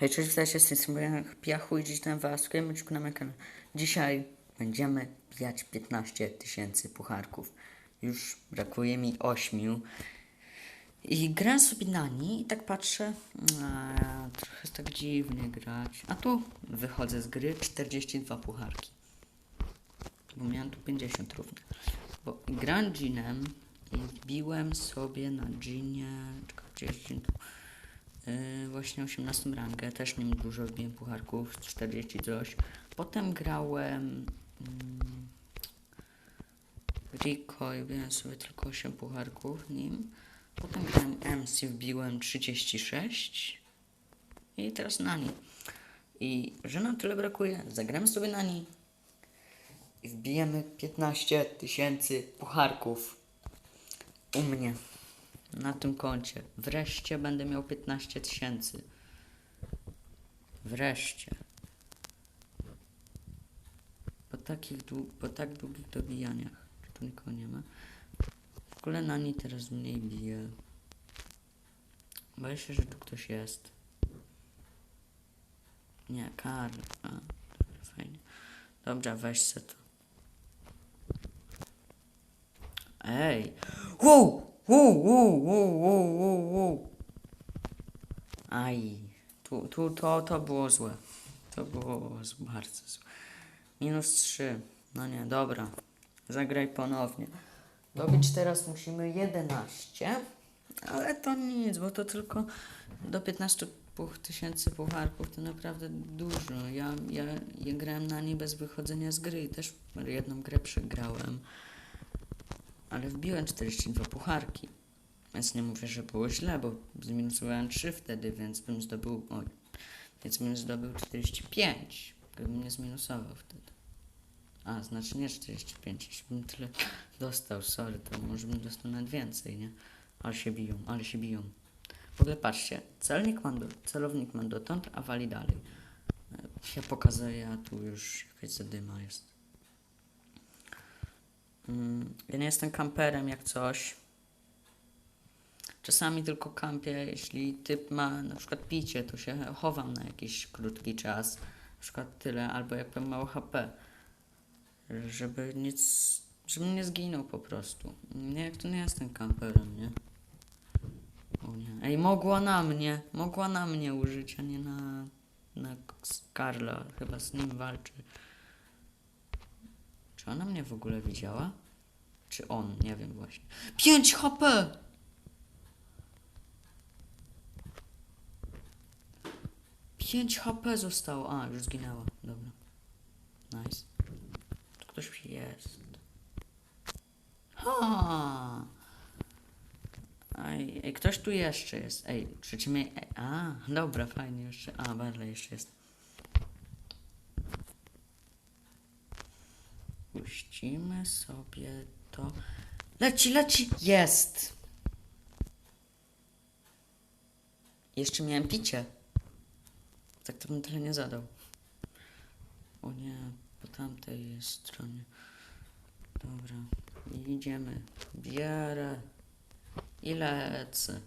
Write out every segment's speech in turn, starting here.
Hej, cześć, witajcie z tej strony Piachu i dziś tam was na moim. Dzisiaj będziemy bijać 15 tysięcy pucharków. Już brakuje mi 8. I gram sobie na niej i tak patrzę, a, trochę jest tak dziwnie grać. A tu wychodzę z gry 42 pucharki. Bo miałem tu 50 równe. Bo gram Ginem i wbiłem sobie na Ginie, czekaj, gdzie jest Gin tu? Yy, właśnie 18 rangę, też nim dużo wbiłem pucharków, 40 coś. Potem grałem w Rico i wbiłem sobie tylko 8 pucharków nim. Potem grałem MC, wbiłem 36 i teraz na nim. I że nam tyle brakuje, zagramy sobie na niej i wbijemy 15 tysięcy pucharków u mnie na tym koncie. Wreszcie będę miał 15 tysięcy. Wreszcie. Po takich dłu- po tak długich dobijaniach. Czy tu nikogo nie ma? W ogóle na niej teraz mniej bije. Boję się, że tu ktoś jest. Nie, Karl. A, dobra, fajnie. Dobra, weź se to. Ej! Wow! Wow, wow, wow. Aj, tu, tu to, to było złe. To było bardzo złe. Minus 3. No nie, dobra. Zagraj ponownie. Dobić teraz musimy 11. Ale to nic, bo to tylko do 15 puch- tysięcy pucharków to naprawdę dużo. Ja, ja, ja grałem na niej bez wychodzenia z gry i też jedną grę przegrałem. Ale wbiłem 42 pucharki. Więc nie mówię, że było źle, bo zminusowałem 3 wtedy, więc bym zdobył. Oj, więc bym zdobył 45. Gdybym nie zminusował wtedy. A, znaczy nie 45. Jeśli bym tyle dostał, sorry, to może bym dostał nawet więcej, nie? Ale się biją, ale się biją. W ogóle patrzcie, celnik mam do, celownik mam dotąd, a wali dalej. Ja pokazuję, a tu już jakaś zadyma jest. Mm, Ja nie jestem kamperem jak coś. Czasami tylko kampię, jeśli typ ma na przykład picie, to się chowam na jakiś krótki czas. Na przykład tyle, albo jak mam mało HP. Żeby nic, żebym nie zginął po prostu. Nie, jak to nie jestem kamperem, nie? O nie. Ej, mogła na mnie, mogła na mnie użyć, a nie na, na Karla. Chyba z nim walczy. Czy ona mnie w ogóle widziała? Czy on? Nie wiem właśnie. 5 HP! Pięć HP zostało. A, już zginęła. Dobra. Nice. Tu ktoś jest. Ha! Ej, ktoś tu jeszcze jest. Ej, trzecie mnie. A, dobra, fajnie jeszcze. A, Barley jeszcze jest. Puścimy sobie to. Leci, leci! Jest! Jeszcze miałem picie. Tak to bym tyle nie zadał. O nie, po tamtej stronie. Dobra, idziemy. Bierę i lecę.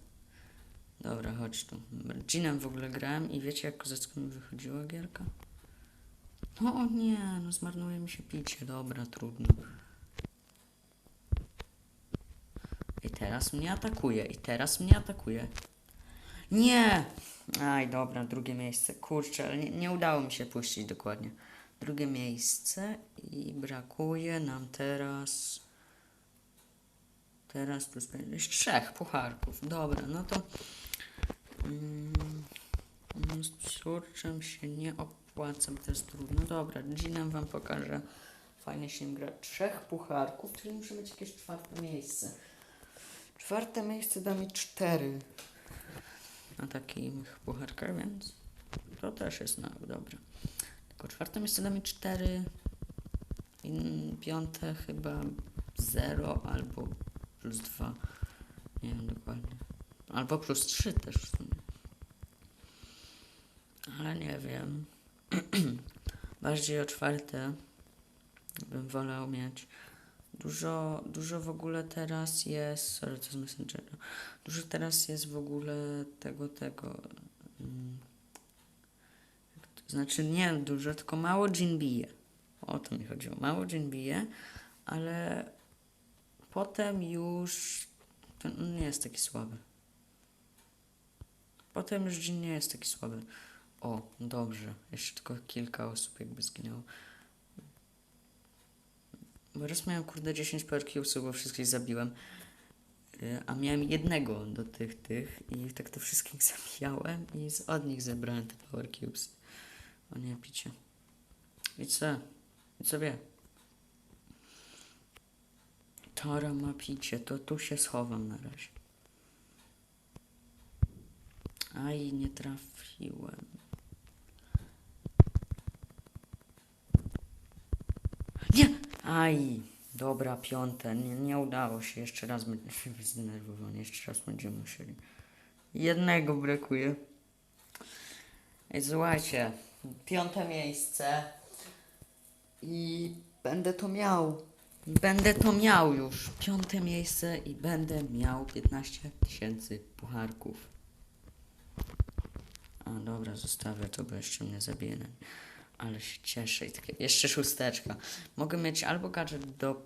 Dobra, chodź tu. Ginem w ogóle grałem i wiecie jak kozacko mi wychodziła gierka? No o nie, no zmarnuje mi się picie. Dobra, trudno. I teraz mnie atakuje, i teraz mnie atakuje. Nie! Aj, dobra, drugie miejsce. Kurczę, ale nie, nie udało mi się puścić dokładnie. Drugie miejsce i brakuje nam teraz. Teraz tu spędzić trzech pucharków. Dobra, no to. Mm, mm, z się nie opłaca, bo to jest trudno. Dobra, Ginem wam pokażę. Fajnie się gra. Trzech pucharków, czyli muszę mieć jakieś czwarte miejsce. Czwarte miejsce da mi cztery na takich pucharkach, więc to też jest no, dobra. Tylko czwarte miejsce da mi 4 i piąte chyba 0 albo plus 2. Nie wiem dokładnie. Albo plus 3 też w sumie. Ale nie wiem. Bardziej o czwarte bym wolał mieć. Dużo, dużo w ogóle teraz jest, sorry, to z Messengera, dużo teraz jest w ogóle tego, tego, mm, Znaczy nie dużo, tylko mało gin bije. O to mi chodziło. Mało gin bije, ale potem już to nie jest taki słaby. Potem już gin nie jest taki słaby. O, dobrze. Jeszcze tylko kilka osób jakby zginęło. Bo raz miałem kurde 10 power cubesów, bo wszystkich zabiłem. Y, A miałem jednego do tych, tych i tak to wszystkich zabijałem i od nich zebrałem te power cubes. O nie, picie. I co? I co wie? Tora ma picie, to tu się schowam na razie. Aj, nie trafiłem. Nie! Aj, dobra, piąte. Nie, nie udało się. Jeszcze raz będę zdenerwowany. Jeszcze raz będziemy musieli. Jednego brakuje. Ej, słuchajcie. Piąte miejsce. I będę to miał. Będę to miał już. Piąte miejsce i będę miał 15 tysięcy pucharków. A dobra, zostawię to, bo jeszcze mnie zabije. Ale się cieszę. I takie, jeszcze szósteczka. Mogę mieć albo gadżet do...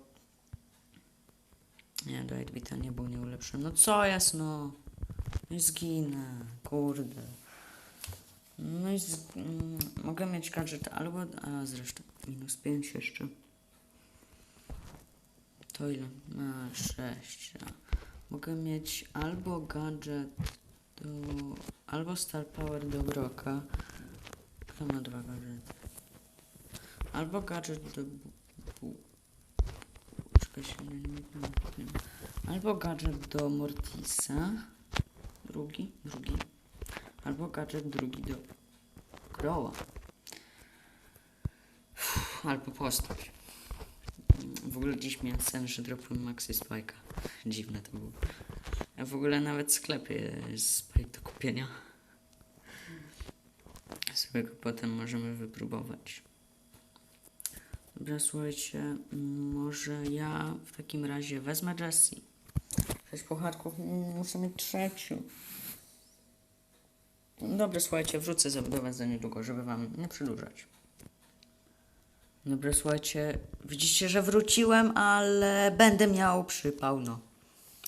Nie, do Edwita nie był nieulepszony. No co jest, no? No i zginę. Kurde. No i z... mm, mogę mieć gadżet albo... A zresztą minus 5 jeszcze. To ile? A, 6. Mogę mieć albo gadżet do... Albo Star Power do Broka. Kto ma dwa gadżety? Albo gadżet do... Czekaj się, nie, nie, nie. Albo gadżet do Mortisa. Drugi, drugi. Albo gadżet drugi do. Uff, Albo postać. W ogóle dziś miałem sen, że dropłem Maxi Spike'a. Dziwne to było. A w ogóle nawet jest Spike do kupienia. Sobie go potem możemy wypróbować. Dobra, słuchajcie, mm, może ja w takim razie wezmę Jessie. Sześć pucharków, mm, muszę mieć trzecią. Dobra, słuchajcie, wrócę zabudować za niedługo, żeby wam nie przedłużać. Dobra, słuchajcie, widzicie, że wróciłem, ale będę miał przypał, no.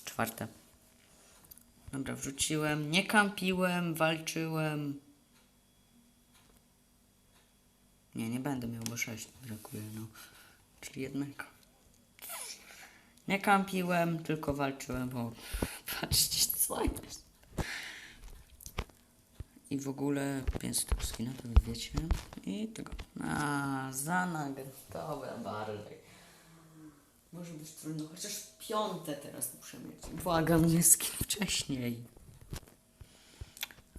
Czwarte. Dobra, wróciłem, nie kampiłem, walczyłem. Nie, nie będę miał, bo sześć mi brakuje, no. Czyli jednego. Nie kampiłem, tylko walczyłem, bo patrzcie, co jest. I w ogóle 500 skina, to wiecie. I tego. A, za nagrodowe bardziej. Może być trudno, chociaż piąte teraz muszę mieć. Błagam, nie skin wcześniej.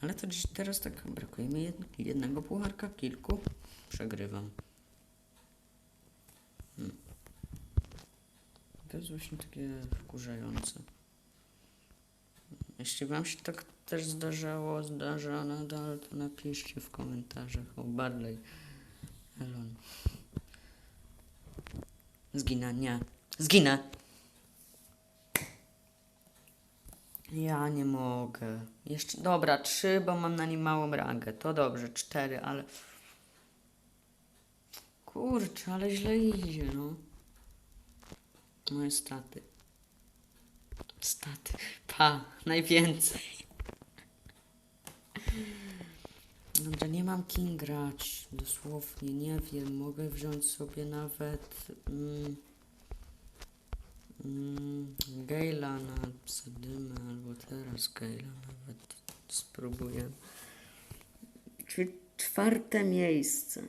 Ale to dziś teraz tak brakuje mi jed, jednego pucharka, kilku. Przegrywam. Hmm. To jest właśnie takie wkurzające. Jeśli wam się tak też zdarzało, zdarza nadal, to napiszcie w komentarzach o Barley. Elon. Zginę, nie. Zginę! Ja nie mogę. Jeszcze, dobra, trzy, bo mam na nim małą rangę. To dobrze, cztery, ale... Kurczę, ale źle idzie, no. Moje staty. Staty. Pa, najwięcej. Dobra, nie mam kim grać. Dosłownie, nie wiem. Mogę wziąć sobie nawet... Mm, mm, Gale'a na Sadymę, albo teraz Gale'a nawet spróbuję. Czyli czwarte miejsce.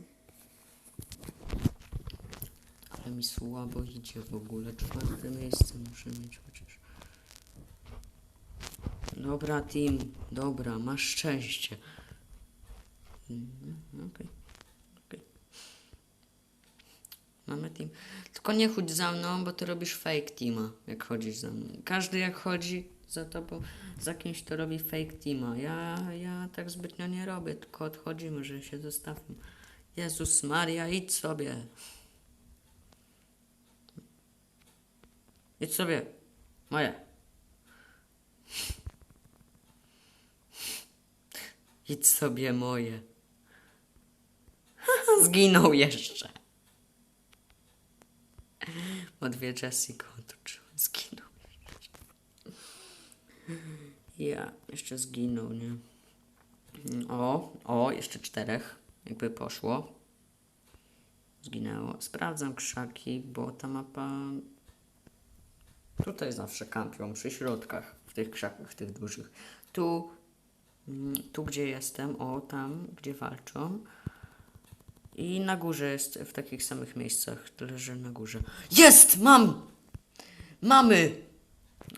Ale mi słabo idzie w ogóle. Czwarte miejsce muszę mieć chociaż. Dobra, team. Dobra, masz szczęście. Mhm, Okej. Okej. Mamy team. Tylko nie chodź za mną, bo ty robisz fake teama, jak chodzisz za mną. Każdy jak chodzi za tobą, za kimś to robi fake teama. Ja, ja tak zbytnio nie robię, tylko odchodzimy, że się zostawmy. Jezus Maria, idź sobie. Idź sobie. Moje. Idź sobie moje. zginął jeszcze. Bo dwie Jessie go otoczyły. Zginął. Ja, jeszcze zginął, nie? O, o, jeszcze czterech. Jakby poszło. Zginęło. Sprawdzam krzaki, bo ta mapa... Tutaj zawsze kampią, przy środkach, w tych krzakach, tych dużych. Tu, mm, tu gdzie jestem, o, tam, gdzie walczą. I na górze jest w takich samych miejscach, tyle że na górze. Jest! Mam! Mamy!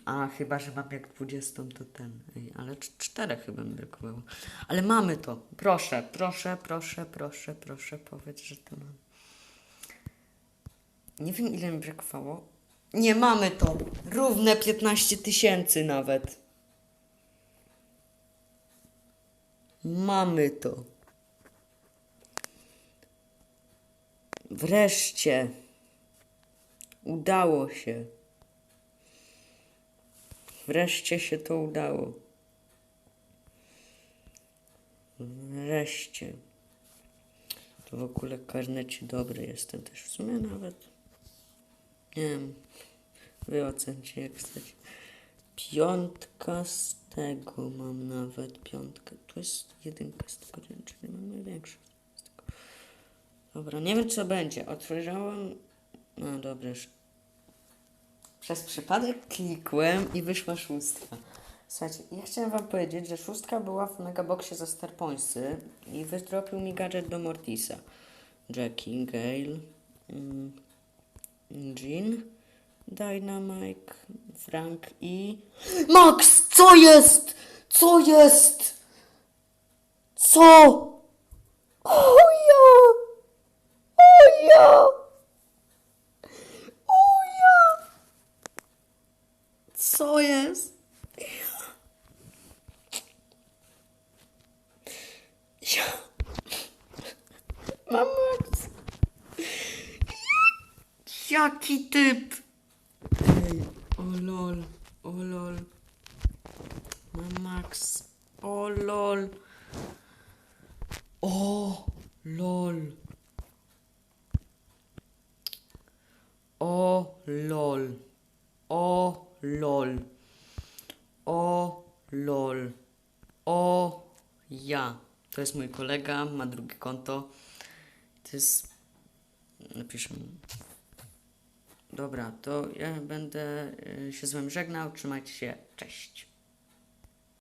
A chyba, że mam jak 20, to ten. Ej, ale cz- czterech chyba mi brakowało. Ale mamy to. Proszę, proszę, proszę, proszę, proszę, powiedz, że to mam. Nie wiem, ile mi brakowało. Nie mamy to. Równe 15 tysięcy nawet. Mamy to. Wreszcie. Udało się. Wreszcie się to udało. Wreszcie. To w ogóle karnecie dobry jestem też w sumie nawet. Nie wiem. Wy ocencie jak chcecie. Piątka z tego mam nawet. Piątkę. To jest jedynka z tego, czyli mam największą. Dobra, nie wiem co będzie. Otworzyłam. No dobra, już przez przypadek klikłem i wyszła szóstka. Słuchajcie, ja chciałem wam powiedzieć, że szóstka była w Megaboxie za Star Pointsy i wydropił mi gadżet do Mortisa. Jackie, Gale, mm, Jean, Dynamite, Frank i... Max! Co jest? Co jest? Co? O ja! O ja! O! Co jest? Ja. Mam Max. Jaki typ? Ej, o lol, o lol. Max. O lol. O lol. O lol. O lol. O lol. O ja. To jest mój kolega, ma drugie konto. To jest. Napiszę. Dobra, to ja będę y, się z wami żegnał. Trzymajcie się. Cześć.